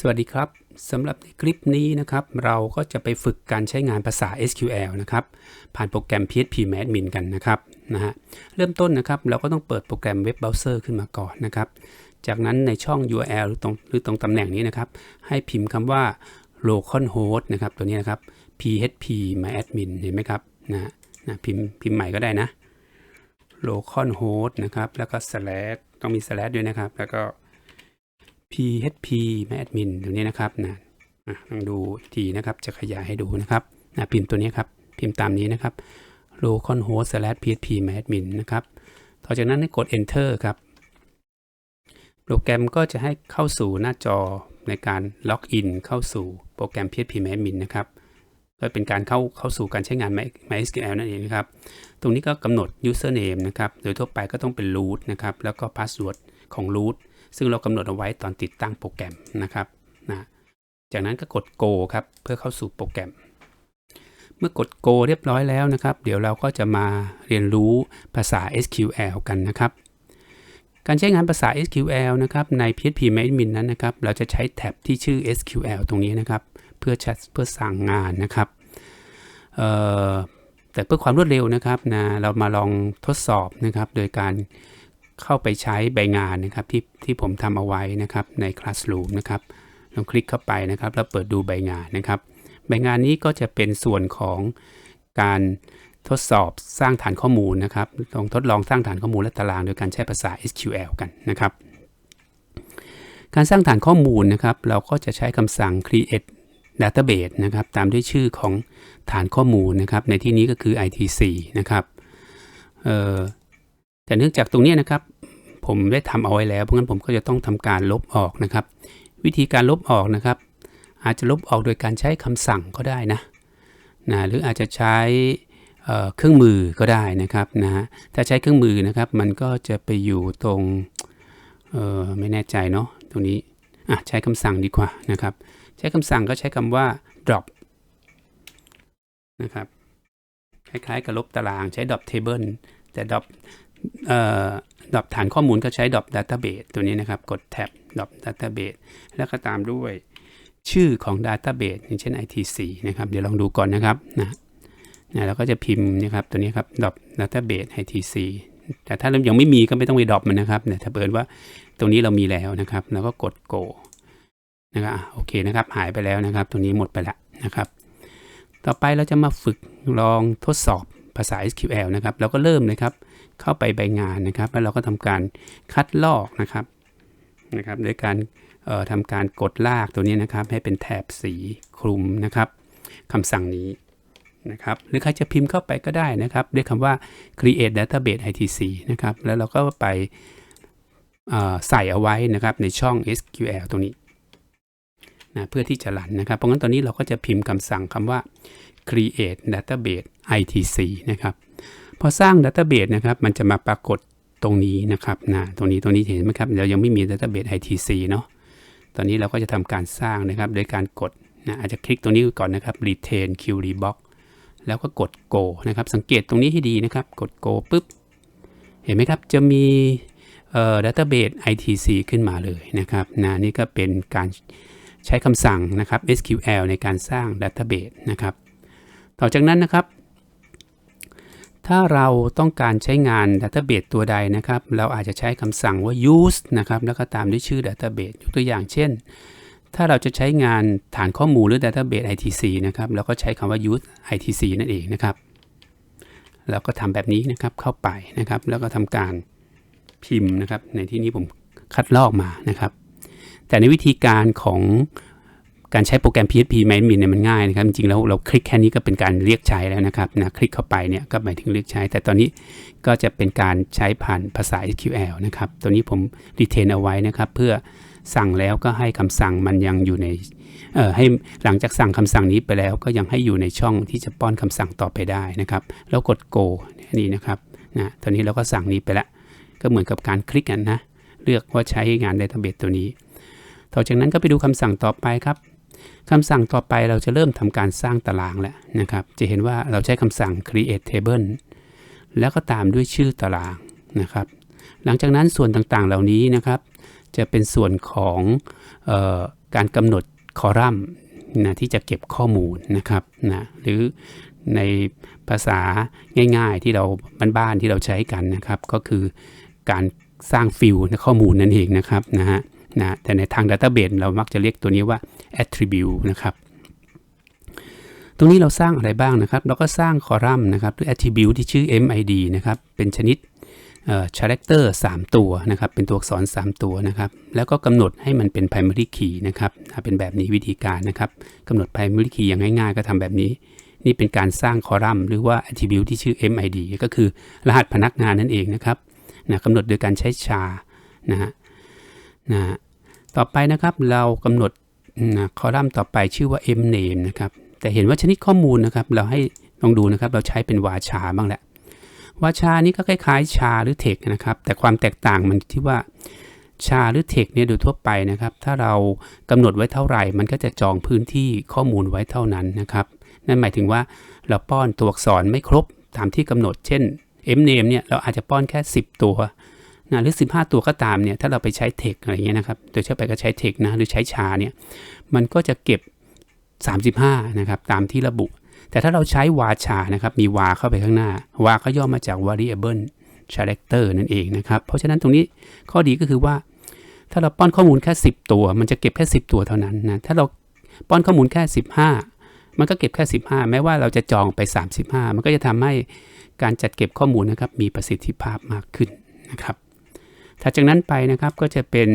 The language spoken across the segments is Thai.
สวัสดีครับสำหรับในคลิปนี้นะครับ เราก็จะไปฝึกการใช้งานภาษา SQL นะครับ ผ่านโปรแกรม PHP Admin กันนะครับนะฮะเริ่มต้นนะครับ เราก็ต้องเปิดโปรแกรมเว็บเบราว์เซอร์ขึ้นมาก่อนนะครับ จากนั้นในช่อง URL หรือตรงหรือตรงตำแหน่งนี้นะครับ ให้พิมพ์คำว่า localhost นะครับ ตัวนี้นะครับ php myadmin เห็นไหมครับนะนะพิมพ์พิมพ์ใหม่ก็ได้นะ localhost นะครับ แล้วก็ slash ต้องมี slash ด้วยนะครับ แล้วก็ php admin ตัวนี้นะครับนะอะลองดูอีกทีนะครับ จะขยายให้ดูนะครับนะพิมพ์ตัวนี้ครับ พิมพ์ตามนี้นะครับ localhost slash php admin นะครับ ต่อจากนั้นให้กด enter ครับ โปรแกรมก็จะให้เข้าสู่หน้าจอในการล็อกอินเข้าสู่โปรแกรม php admin นะครับก็เป็นการเข้าเข้าสู่การใช้งาน MySQL นั่นเองนะครับ ตรงนี้ก็กำหนด username นะครับ โดยทั่วไปก็ต้องเป็น root นะครับ แล้วก็ password ของ root ซึ่งเรากำหนดเอาไว้ตอนติดตั้งโปรแกรมนะครับนะจากนั้นก็กด go ครับเพื่อเข้าสู่โปรแกรม เมื่อกด go เรียบร้อยแล้วนะครับ เดี๋ยวเราก็จะมาเรียนรู้ภาษา SQL กันนะครับ การใช้งานภาษา SQL นะครับใน PHP Admin นั้นนะครับ เราจะใช้แท็บที่ชื่อ SQL ตรงนี้นะครับ เพื่อชัดเพื่อสั่งงานนะครับแต่เพื่อความรวดเร็วนะครับนะเรามาลองทดสอบนะครับ โดยการ เข้าไปใช้ใบงานนะครับที่ที่ผมทำเอาไว้นะครับใน Classroom นะครับลองคลิกเข้าไปนะครับ แล้วเปิดดูใบงานนะครับ ใบงานนี้ก็จะเป็นส่วนของการทดสอบสร้างฐานข้อมูลนะครับลองทดลองสร้างฐานข้อมูลและตาราง โดยการใช้ภาษา SQL กันนะครับ การสร้างฐานข้อมูลนะครับ เราก็จะใช้คำสั่ง create database นะครับ ตามด้วยชื่อของฐานข้อมูลนะครับ ในที่นี้ก็คือ ITC นะครับ แต่เนื่องจากตรงนี้นะครับ ผมได้ทำเอาไว้แล้ว เพราะงั้นผมก็จะต้องทำการลบออกนะครับ วิธีการลบออกนะครับ อาจจะลบออกโดยการใช้คำสั่งก็ได้นะนะหรืออาจจะใช้เครื่องมือก็ได้นะครับนะถ้าใช้เครื่องมือนะครับ มันก็จะไปอยู่ตรงไม่แน่ใจเนาะตรงนี้ใช้คำสั่งดีกว่านะครับ ใช้คำสั่งก็ใช้คำว่า drop นะครับ คล้ายๆกับลบตารางใช้ drop table แต่ drop ดรอปฐานข้อมูลก็ใช้ drop database ตัวนี้นะครับ กดแท็บ drop database แล้วก็ตามด้วยชื่อของ database อย่างเช่น ITC นะครับ เดี๋ยวลองดูก่อนนะครับนะนะเราก็จะพิมพ์นะครับตัวนี้ครับ drop database ITC แต่ถ้าเรายังไม่มีก็ไม่ต้องไป drop มันนะครับเนี่ยถ้าเปิดว่าตรงนี้เรามีแล้วนะครับเราก็กด go นะครับโอเคนะครับ หายไปแล้วนะครับ ตรงนี้หมดไปล้วนะครับ ต่อไปเราจะมาฝึกลองทดสอบภาษา SQL นะครับ เราก็เริ่มเลยครับ เข้าไปใบงานนะครับ แล้วเราก็ทำการคัดลอกนะครับนะครับ โดยการทำการกดลากตัวนี้นะครับ ให้เป็นแถบสีคลุมนะครับคำสั่งนี้นะครับ หรือใครจะพิมพ์เข้าไปก็ได้นะครับด้วยคำว่า create database itc นะครับ แล้วเราก็ไปใส่เอาไว้นะครับในช่อง SQL ตรงนี้นะเพื่อที่จะรันนะครับ เพราะงั้นตอนนี้เราก็จะพิมพ์คำสั่งคำว่า create database itc นะครับ พอสร้างดัตเตอร์เบสนะครับมันจะมาปรากฏตรงนี้นะครับนะตรงนี้ตรงนี้เห็นไหมครับเรายังไม่มีดัตเตอร์เบส ITC เนาะตอนนี้เราก็จะทำการสร้างนะครับโดยการกดนะอาจจะคลิกตรงนี้ก่อนนะครับ retain query box แล้วก็กด go นะครับ สังเกตตรงนี้ให้ดีนะครับ กด go ปุ๊บ เห็นไหมครับ จะมีเอ่อดัตเตอร์เบส ITC ขึ้นมาเลยนะครับนะนี่ก็เป็นการใช้คำสั่งนะครับ SQL ในการสร้างดัตเตอร์เบสนะครับ ต่อจากนั้นนะครับ ถ้าเราต้องการใช้งาน Database ตัวใดนะครับ เราอาจจะใช้คำสั่งว่า use นะครับแล้วก็ตามด้วยชื่อ Database ยกตัวอย่างเช่น ถ้าเราจะใช้งานฐานข้อมูลหรือ Database ITC นะครับเราก็ใช้คำว่า use ITC นั่นเองนะครับแล้วก็ทำแบบนี้นะครับเข้าไปนะครับ แล้วก็ทำการพิมพ์นะครับ ในที่นี้ผมคัดลอกมานะครับ แต่ในวิธีการของ การใช้โปรแกรม PHP Admin เนี่ยมันง่ายนะครับ จริงๆแล้วเราคลิกแค่นี้ก็เป็นการเรียกใช้แล้วนะครับนะคลิกเข้าไปเนี่ยก็หมายถึงเรียกใช้ แต่ตอนนี้ก็จะเป็นการใช้ผ่านภาษา SQL นะครับตัวนี้ผมรีเทนเอาไว้นะครับเพื่อสั่งแล้วก็ให้คำสั่งมันยังอยู่ในเอ่อให้หลังจากสั่งคำสั่งนี้ไปแล้ว ก็ยังให้อยู่ในช่องที่จะป้อนคำสั่งต่อไปได้นะครับ แล้วกด go นี่นะครับนะตอนนี้เราก็สั่งนี้ไปแล้วก็เหมือนกับการคลิกกันนะเลือกว่าใช้งาน Database ตัวนี้ ต่อจากนั้นก็ไปดูคำสั่งต่อไปครับ คำสั่งต่อไปเราจะเริ่มทำการสร้างตารางแล้วนะครับ จะเห็นว่าเราใช้คำสั่ง create table แล้วก็ตามด้วยชื่อตารางนะครับ หลังจากนั้นส่วนต่างๆเหล่านี้นะครับ จะเป็นส่วนของการกำหนดคอลัมน์นะที่จะเก็บข้อมูลนะครับนะหรือในภาษาง่ายๆที่เราบ้านๆที่เราใช้กันนะครับ ก็คือการสร้างฟิลข้อมูลนั่นเองนะครับนะฮะ นะแต่ในทาง Database เรามักจะเรียกตัวนี้ว่า attribute นะครับ ตรงนี้เราสร้างอะไรบ้างนะครับ เราก็สร้างคอลัมน์นะครับด้วย attribute ที่ชื่อ MID นะครับ เป็นชนิดเอ่อ character 3 ตัวนะครับ เป็นตัวอักษร 3 ตัวนะครับ แล้วก็กำหนดให้มันเป็น primary key นะครับ เป็นแบบนี้วิธีการนะครับกำหนด primary key อย่างง่ายๆ ก็ทำแบบนี้ นี่เป็นการสร้างคอลัมน์หรือว่า attribute ที่ชื่อ MID ก็คือรหัสพนักงานนั่นเองนะครับนะกำหนดโดยการใช้ชานะฮะ นะต่อไปนะครับเรากำหนดนะคอลัมน์ต่อไปชื่อว่า m name นะครับแต่เห็นว่าชนิดข้อมูลนะครับ เราให้ลองดูนะครับ เราใช้เป็นวาชาบ้างแหละวาชานี้ก็คล้ายๆ ชาหรือเทคนะครับ แต่ความแตกต่างมันที่ว่าชาหรือเทคเนี่ยโดยทั่วไปนะครับ ถ้าเรากำหนดไว้เท่าไหร่ มันก็จะจองพื้นที่ข้อมูลไว้เท่านั้นนะครับ นั่นหมายถึงว่าเราป้อนตัวอักษรไม่ครบตามที่กำหนด เช่น m name เนี่ยเราอาจจะป้อนแค่ 10 ตัว นะหรือ 15 ตัวก็ตามเนี่ยถ้าเราไปใช้เทคอะไรเงี้ยนะครับโดยเฉพาะไปก็ใช้เทคนะหรือใช้ชาเนี่ยมันก็จะเก็บ 35นะครับตามที่ระบุ แต่ถ้าเราใช้วาชานะครับมีวาเข้าไปข้างหน้า วาก็ย่อมาจาก variable character นั่นเองนะครับเพราะฉะนั้นตรงนี้ข้อดีก็คือว่า ถ้าเราป้อนข้อมูลแค่ 10 ตัว มันจะเก็บแค่ 10 ตัวเท่านั้นนะถ้าเราป้อนข้อมูลแค่ 15 มันก็เก็บแค่ 15 แม้ว่าเราจะจองไป 35 มันก็จะทำให้การจัดเก็บข้อมูลนะครับมีประสิทธิภาพมากขึ้นนะครับ ถัดจากนั้นไปนะครับก็จะเป็น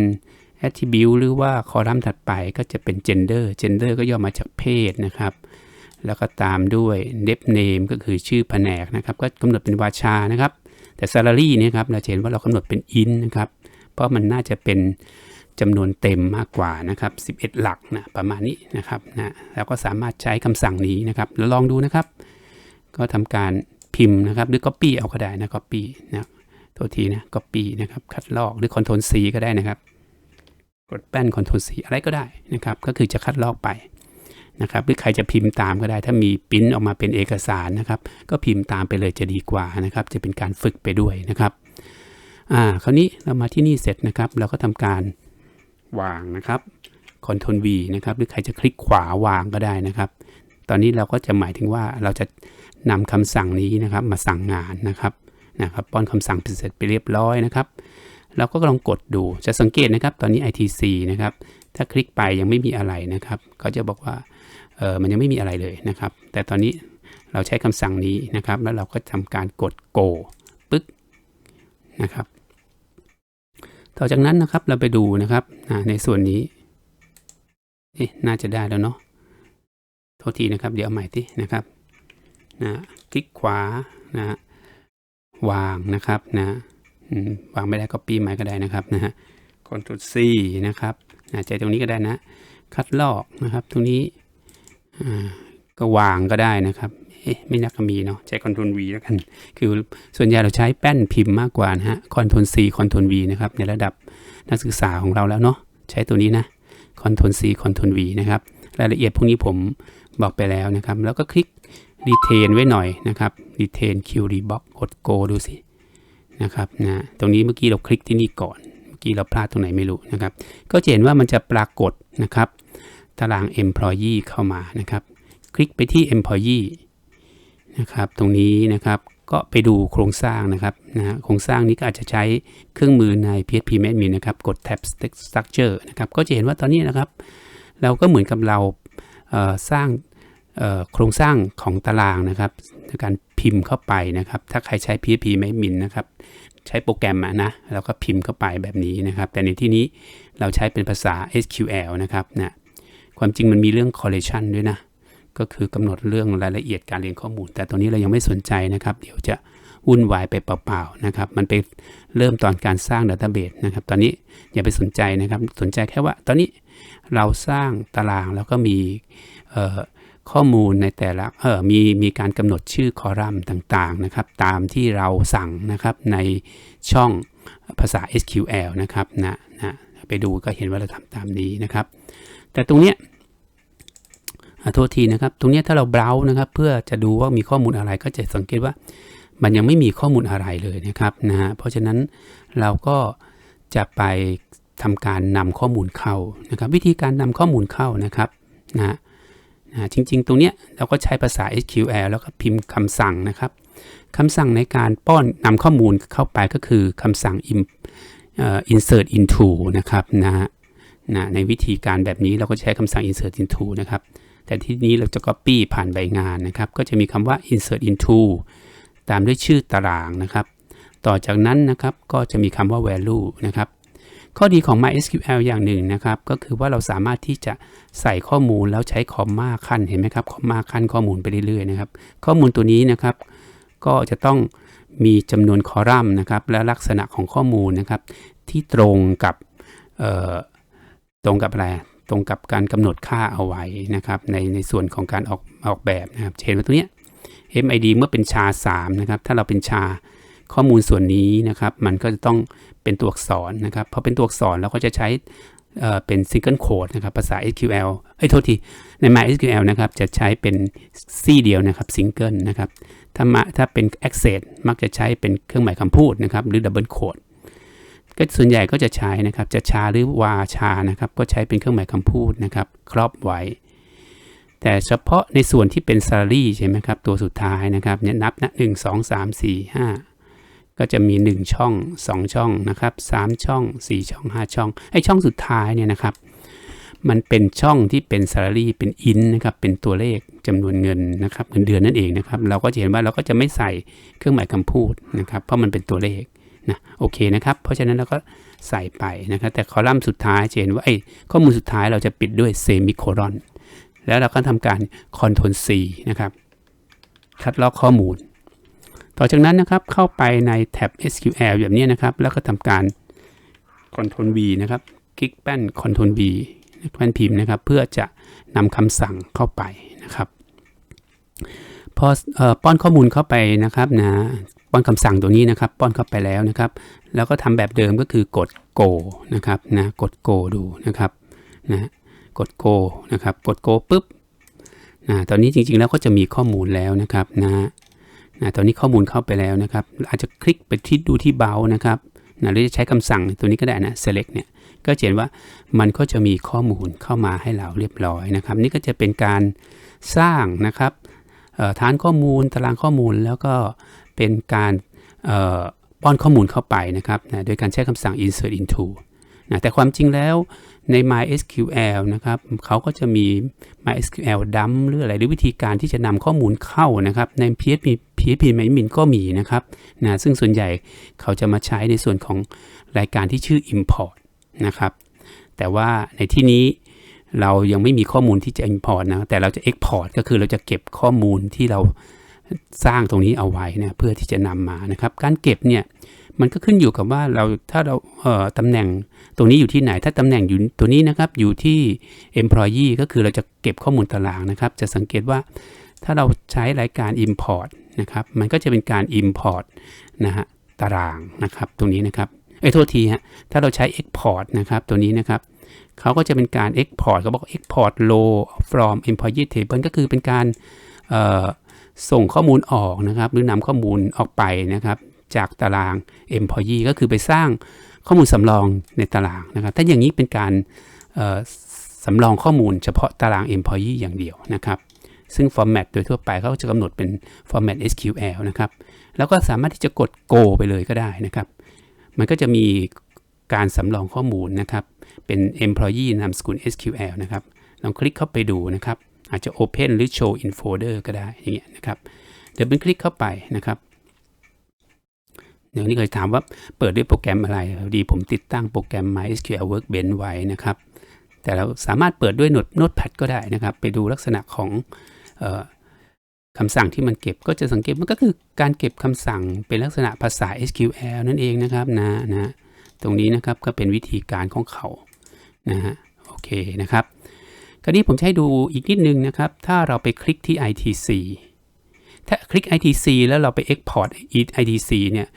attribute หรือว่าคอลัมน์ถัดไปก็จะเป็น gender gender ก็ย่อมาจากเพศนะครับ แล้วก็ตามด้วย dep name ก็คือชื่อแผนกนะครับ ก็กำหนดเป็นวาชานะครับ แต่ salary เนี่ยครับเราเห็นว่าเรากำหนดเป็น in นะครับ เพราะมันน่าจะเป็นจำนวนเต็มมากกว่านะครับ 11 หลักนะประมาณนี้นะครับนะแล้วก็สามารถใช้คำสั่งนี้นะครับแล้วลองดูนะครับ ก็ทำการพิมพ์นะครับ หรือ copy เอาก็ได้นะ copy นะ โทษทีนะ copy นะครับ คัดลอกหรือ Ctrl C ก็ได้นะครับ กดแป้น Ctrl C อะไรก็ได้นะครับ ก็คือจะคัดลอกไปนะครับ หรือใครจะพิมพ์ตามก็ได้ ถ้ามีปิ้นออกมาเป็นเอกสารนะครับ ก็พิมพ์ตามไปเลยจะดีกว่านะครับ จะเป็นการฝึกไปด้วยนะครับ อ่า คราวนี้เรามาที่นี่เสร็จนะครับ เราก็ทำการวางนะครับ Ctrl V นะครับ หรือใครจะคลิกขวาวางก็ได้นะครับ ตอนนี้เราก็จะหมายถึงว่าเราจะนำคำสั่งนี้นะครับมาสั่งงานนะครับ นะครับป้อนคำสั่งเสร็จไปเรียบร้อยนะครับเราก็ลองกดดูจะสังเกตนะครับตอนนี้ ITC นะครับถ้าคลิกไปยังไม่มีอะไรนะครับเขาจะบอกว่าเออมันยังไม่มีอะไรเลยนะครับ แต่ตอนนี้เราใช้คำสั่งนี้นะครับ แล้วเราก็ทำการกด go ปึ๊กนะครับ ต่อจากนั้นนะครับเราไปดูนะครับในส่วนนี้เอ๊ะน่าจะได้แล้วเนาะโทษทีนะครับ เดี๋ยวเอาใหม่ที่นะครับนะคลิกขวานะ วางนะครับนะวางไม่ได้ก็ปีใหม่ก็ได้นะครับนะฮะ Ctrl C นะครับนะใจตรงนี้ก็ได้นะ คัดลอกนะครับตรงนี้ก็วางก็ได้นะครับเอ๊ะไม่นักมีเนาะใช้ Ctrl V แล้วกัน คือส่วนใหญ่เราใช้แป้นพิมพ์มากกว่านะฮะ Ctrl C Ctrl V นวีนะครับในระดับนักศึกษาของเราแล้วเนาะใช้ตัวนี้นะ Ctrl C Ctrl V นะครับรายละเอียดพวกนี้ผมบอกไปแล้วนะครับ แล้วก็คลิก retain ไว้หน่อยนะครับ retain q r e box กด go ดูสินะครับนะตรงนี้เมื่อกี้เราคลิกที่นี่ก่อน เมื่อกี้เราพลาดตรงไหนไม่รู้นะครับ ก็จะเห็นว่ามันจะปรากฏนะครับ ตาราง employee เข้ามานะครับ คลิกไปที่ employee นะครับ ตรงนี้นะครับก็ไปดูโครงสร้างนะครับนะโครงสร้างนี้ก็อาจจะใช้เครื่องมือใน PHP Admin นะครับ กด tab structure นะครับ ก็จะเห็นว่าตอนนี้นะครับ เราก็เหมือนกับเราสร้าง โครงสร้างของตารางนะครับในการพิมพ์เข้าไปนะครับ ถ้าใครใช้ PHP ไม่มินนะครับ ใช้โปรแกรมนะแล้วก็พิมพ์เข้าไปแบบนี้นะครับ แต่ในที่นี้เราใช้เป็นภาษา SQL นะครับนะความจริงมันมีเรื่อง collection ด้วยนะ ก็คือกำหนดเรื่องรายละเอียดการเรียนข้อมูล แต่ตรงนี้เรายังไม่สนใจนะครับ เดี๋ยวจะวุ่นวายไปเปล่าๆนะครับ มันไปเริ่มตอนการสร้างดัตต้าเบสนะครับ ตอนนี้อย่าไปสนใจนะครับ สนใจแค่ว่า ตอนนี้เราสร้างตารางแล้วก็มี ข้อมูลในแต่ละเออมีมีการกำหนดชื่อคอลัมน์ต่างๆนะครับ ตามที่เราสั่งนะครับในช่องภาษา SQL นะครับนะนะไปดูก็เห็นว่าเราทำตามนี้นะครับ แต่ตรงเนี้ยโทษทีนะครับ ตรงนี้ถ้าเราเบราว์นะครับ เพื่อจะดูว่ามีข้อมูลอะไรก็จะสังเกตว่า มันยังไม่มีข้อมูลอะไรเลยนะครับนะฮะเพราะฉะนั้นเราก็จะไปทำการนำข้อมูลเข้านะครับ วิธีการนำข้อมูลเข้านะครับนะนะ จริง ๆ ตรงเนี้ยเราก็ใช้ภาษา SQL แล้วก็พิมพ์คำสั่งนะครับคำสั่งในการป้อนนำข้อมูลเข้าไปก็คือคำสั่ง insert into นะครับนะนะในวิธีการแบบนี้เราก็ใช้คำสั่ง insert into นะครับ แต่ที่นี้เราจะ copy ผ่านใบงานนะครับ ก็จะมีคำว่า insert into ตามด้วยชื่อตารางนะครับ ต่อจากนั้นนะครับก็จะมีคำว่า value นะครับ ข้อดีของ MySQL อย่างหนึ่งนะครับ ก็คือว่าเราสามารถที่จะใส่ข้อมูลแล้วใช้คอมมาขั้นเห็นไหมครับคอมมาขั้นข้อมูลไปเรื่อยๆนะครับ ข้อมูลตัวนี้นะครับ ก็จะต้องมีจำนวนคอลัมน์นะครับ และลักษณะของข้อมูลนะครับ ที่ตรงกับตรงกับอะไรตรงกับการกำหนดค่าเอาไว้นะครับ ในในส่วนของการออกออกแบบนะครับเห็นว่าตัวเนี้ย MID เมื่อเป็นชา3นะครับ ถ้าเราเป็นชา ข้อมูลส่วนนี้นะครับ มันก็จะต้องเป็นตัวอักษรนะครับพอเป็นตัวอักษรเราก็จะใช้เป็น single code นะครับภาษา SQL เอ้ยโทษที ใน MySQL นะครับ จะใช้เป็นซี่เดียวนะครับ single นะครับ ถ้ามาถ้าเป็น access มักจะใช้เป็นเครื่องหมายคำพูดนะครับ หรือ double quote ก็ส่วนใหญ่ก็จะใช้นะครับ จะชาหรือวาชานะครับ ก็ใช้เป็นเครื่องหมายคำพูดนะครับ ครอบไว้ แต่เฉพาะในส่วนที่เป็น salary ใช่ไหมครับ ตัวสุดท้ายนะครับเนี่ยนับนะหนึ่งสองสามสี่ห้า ก็จะมี 1 ช่อง 2 ช่องนะครับ3ช่อง 4 ช่อง 5 ช่องไอช่องสุดท้ายเนี่ยนะครับ มันเป็นช่องที่เป็น salary เป็น in นะครับเป็นตัวเลขจำนวนเงินนะครับเงินเดือนนั่นเองนะครับ เราก็จะเห็นว่าเราก็จะไม่ใส่เครื่องหมายคำพูดนะครับ เพราะมันเป็นตัวเลขนะโอเคนะครับ เพราะฉะนั้นเราก็ใส่ไปนะครับ แต่คอลัมน์สุดท้ายจะเห็นว่าไอ้ข้อมูลสุดท้ายเราจะปิดด้วยเซมิโคลอนแล้วเราก็ทำการ Ctrl C นะครับคัดลอกข้อมูล ต่อจากนั้นนะครับเข้าไปในแท็บ SQL แบบนี้นะครับ แล้วก็ทำการ Ctrl V นะครับ คลิกแป้น Ctrl V แป้นพิมพ์นะครับ เพื่อจะนำคำสั่งเข้าไปนะครับพออป้อนข้อมูลเข้าไปนะครับนะป้อนคำสั่งตัวนี้นะครับ ป้อนเข้าไปแล้วนะครับ แล้วก็ทำแบบเดิมก็คือกด go นะครับนะกด go ดูนะครับนะกด go นะครับ กด go ปุ๊บนะตอนนี้จริงๆแล้วก็จะมีข้อมูลแล้วนะครับนะนะ ตอนนี้ข้อมูลเข้าไปแล้วนะครับอาจจะคลิกไปที่ดูที่เบานะครับนะหรือจะใช้คำสั่งตัวนี้ก็ได้นะ select เนี่ยก็จะเห็นว่ามันก็จะมีข้อมูลเข้ามาให้เราเรียบร้อยนะครับ นี่ก็จะเป็นการสร้างนะครับฐานข้อมูลตารางข้อมูลแล้วก็เป็นการป้อนข้อมูลเข้าไปนะครับนะโดยการใช้คำสั่ง insert into นะแต่ความจริงแล้ว ใน MySQL นะครับเขาก็จะมี MySQL dump หรืออะไรหรือวิธีการที่จะนำข้อมูลเข้านะครับ ใน PHP PHP Admin ก็มีนะครับนะซึ่งส่วนใหญ่เขาจะมาใช้ในส่วนของรายการที่ชื่อ import นะครับ แต่ว่าในที่นี้เรายังไม่มีข้อมูลที่จะ import นะ แต่เราจะ export ก็คือเราจะเก็บข้อมูลที่เราสร้างตรงนี้เอาไว้นะเพื่อที่จะนำมานะครับ การเก็บเนี่ย มันก็ขึ้นอยู่กับว่าเราถ้าเราเอ่อตำแหน่งตรงนี้อยู่ที่ไหน ถ้าตำแหน่งอยู่ตัวนี้นะครับอยู่ที่ employee ก็คือเราจะเก็บข้อมูลตารางนะครับ จะสังเกตว่าถ้าเราใช้รายการ import นะครับมันก็จะเป็นการ import นะฮะตารางนะครับตรงนี้นะครับเอ้โทษทีฮะถ้าเราใช้ export นะครับตัวนี้นะครับเขาก็จะเป็นการ export เขาบอก export row from employee table ก็คือเป็นการส่งข้อมูลออกนะครับ หรือนำข้อมูลออกไปนะครับ จากตาราง employee ก็คือไปสร้างข้อมูลสำรองในตารางนะครับ ถ้าอย่างนี้เป็นการสำรองข้อมูลเฉพาะตาราง employee อย่างเดียวนะครับ ซึ่ง format โดยทั่วไปเขาจะกำหนดเป็น format SQL นะครับ แล้วก็สามารถที่จะกด go ไปเลยก็ได้นะครับ มันก็จะมีการสำรองข้อมูลนะครับ เป็น employee นามสกุล SQL นะครับ ลองคลิกเข้าไปดูนะครับ อาจจะ open หรือ show in folder ก็ได้อย่างเงี้ยนะครับ เดี๋ยวเป็นคลิกเข้าไปนะครับ เดี๋ยวนี้เคยถามว่าเปิดด้วยโปรแกรมอะไรดีผมติดตั้งโปรแกรม MySQL Workbench ไว้นะครับ แต่เราสามารถเปิดด้วย Note Notepad ก็ได้นะครับ ไปดูลักษณะของออคำสั่งที่มันเก็บก็จะสังเกตมันก็คือการเก็บคำสั่งเป็นลักษณะภาษา SQL นั่นเองนะครับนะนะตรงนี้นะครับก็เป็นวิธีการของเขานะฮะโอเคนะครับคราวนี้ผมจะให้ดูอีกนิดนึงนะครับ ถ้าเราไปคลิกที่ ITC ถ้าคลิก ITC แล้วเราไป Export ITC เนี่ย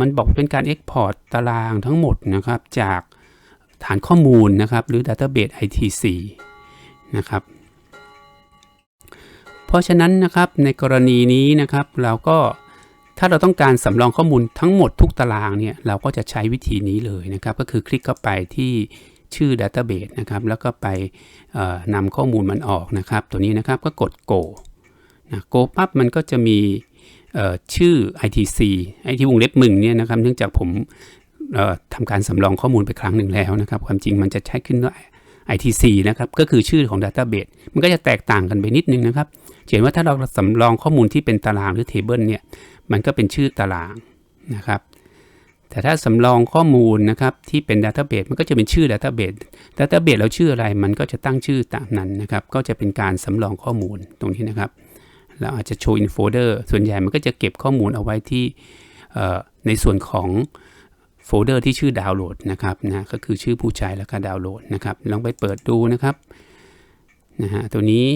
มันบอกเป็นการ Export ตารางทั้งหมดนะครับ จากฐานข้อมูลนะครับ หรือ Database ITC นะครับ เพราะฉะนั้นนะครับในกรณีนี้นะครับเราก็ถ้าเราต้องการสำรองข้อมูลทั้งหมดทุกตารางเนี่ยเราก็จะใช้วิธีนี้เลยนะครับ ก็คือคลิกเข้าไปที่ชื่อ Database นะครับ แล้วก็ไปนำข้อมูลมันออกนะครับ ตัวนี้นะครับก็กด Go นะ Go ปั๊บมันก็จะมี ชื่อ ITC ไอที่วงเล็บมึงเนี่ยนะครับ เนื่องจากผมทำการสำรองข้อมูลไปครั้งหนึ่งแล้วนะครับ ความจริงมันจะใช้ขึ้นด้วย ITC นะครับ ก็คือชื่อของ Database มันก็จะแตกต่างกันไปนิดนึงนะครับเห็นว่าถ้าเราสำรองข้อมูลที่เป็นตารางหรือ Table เนี่ย มันก็เป็นชื่อตารางนะครับ แต่ถ้าสำรองข้อมูลนะครับที่เป็น Database มันก็จะเป็นชื่อ Database Database เราชื่ออะไรมันก็จะตั้งชื่อตามนั้นนะครับ ก็จะเป็นการสำรองข้อมูลตรงนี้นะครับ เราอาจจะโชว์ in folder ส่วนใหญ่มันก็จะเก็บข้อมูลเอาไว้ที่ในส่วนของโฟลเดอร์ที่ชื่อดาวน์โหลดนะครับนะก็คือชื่อผู้ใช้แล้วก็ดาวน์โหลดนะครับลองไปเปิดดูนะครับนะฮะตัวนี้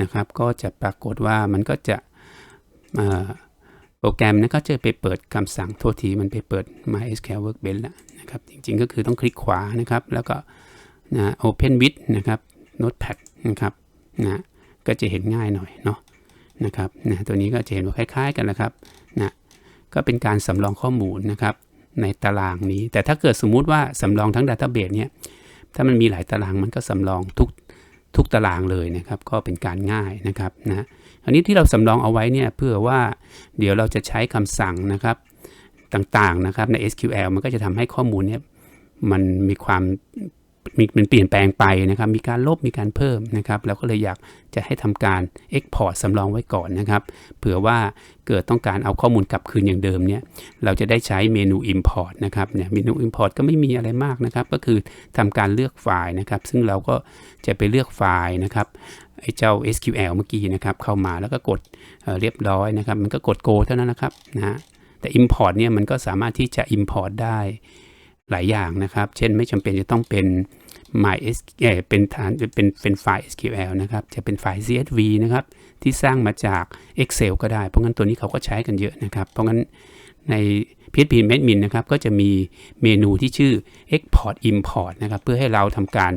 นะครับก็จะปรากฏว่ามันก็จะโปรแกรมนะก็จะไปเปิดคำสั่งโทษทีมันไปเปิด MySQL Workbench แล้วนะครับจริงๆก็คือต้องคลิกขวานะครับแล้วก็นะ Open with นะครับ Notepad นะครับนะก็จะเห็นง่ายหน่อยเนาะ นะครับนะตัวนี้ก็จะเห็นว่าคล้าย ๆ กันนะครับนะก็เป็นการสำรองข้อมูลนะครับในตารางนี้ แต่ถ้าเกิดสมมุติว่าสำรองทั้ง Database เนี่ยถ้ามันมีหลายตารางมันก็สำรองทุกทุกตารางเลยนะครับ ก็เป็นการง่ายนะครับนะอันนี้ที่เราสำรองเอาไว้เนี่ยเพื่อว่าเดี๋ยวเราจะใช้คำสั่งนะครับต่างๆนะครับใน SQL มันก็จะทำให้ข้อมูลเนี่ยมันมีความ มีมันเปลี่ยนแปลงไปนะครับ มีการลบมีการเพิ่มนะครับ เราก็เลยอยากจะให้ทำการ Export สำรองไว้ก่อนนะครับ เผื่อว่าเกิดต้องการเอาข้อมูลกลับคืนอย่างเดิมเนี่ย เราจะได้ใช้เมนู Import นะครับ เนี่ย เมนู Import ก็ไม่มีอะไรมากนะครับ ก็คือทำการเลือกไฟล์นะครับ ซึ่งเราก็จะไปเลือกไฟล์นะครับ ไอ้เจ้า SQL เมื่อกี้นะครับ เข้ามาแล้วก็กดเเรียบร้อยนะครับ มันก็กด Go เท่านั้นนะครับนะฮะแต่ Import เนี่ยมันก็สามารถที่จะ Import ได้ หลายอย่างนะครับ เช่นไม่จำเป็นจะต้องเป็น MySQL เป็นฐานเป็นเป็นไฟล์ SQL นะครับ จะเป็นไฟล์ CSV นะครับ ที่สร้างมาจาก Excel ก็ได้ เพราะงั้นตัวนี้เขาก็ใช้กันเยอะนะครับ เพราะงั้นใน PHP Admin นะครับ ก็จะมีเมนูที่ชื่อ Export Import นะครับ เพื่อให้เราทำการ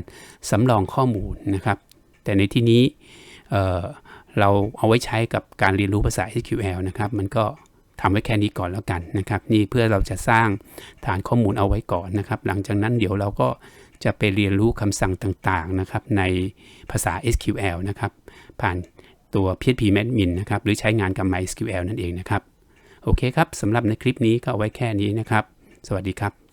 สำรองข้อมูลนะครับ แต่ในที่นี้เเราเอาไว้ใช้กับการเรียนรู้ภาษา SQL นะครับ มันก็ ทำไว้แค่นี้ก่อนแล้วกันนะครับ นี่เพื่อเราจะสร้างฐานข้อมูลเอาไว้ก่อนนะครับ หลังจากนั้นเดี๋ยวเราก็จะไปเรียนรู้คำสั่งต่างๆนะครับในภาษา SQL นะครับ ผ่านตัว PHP Admin นะครับ หรือใช้งานกับ MySQL นั่นเองนะครับ โอเคครับสำหรับในคลิปนี้ก็เอาไว้แค่นี้นะครับ สวัสดีครับ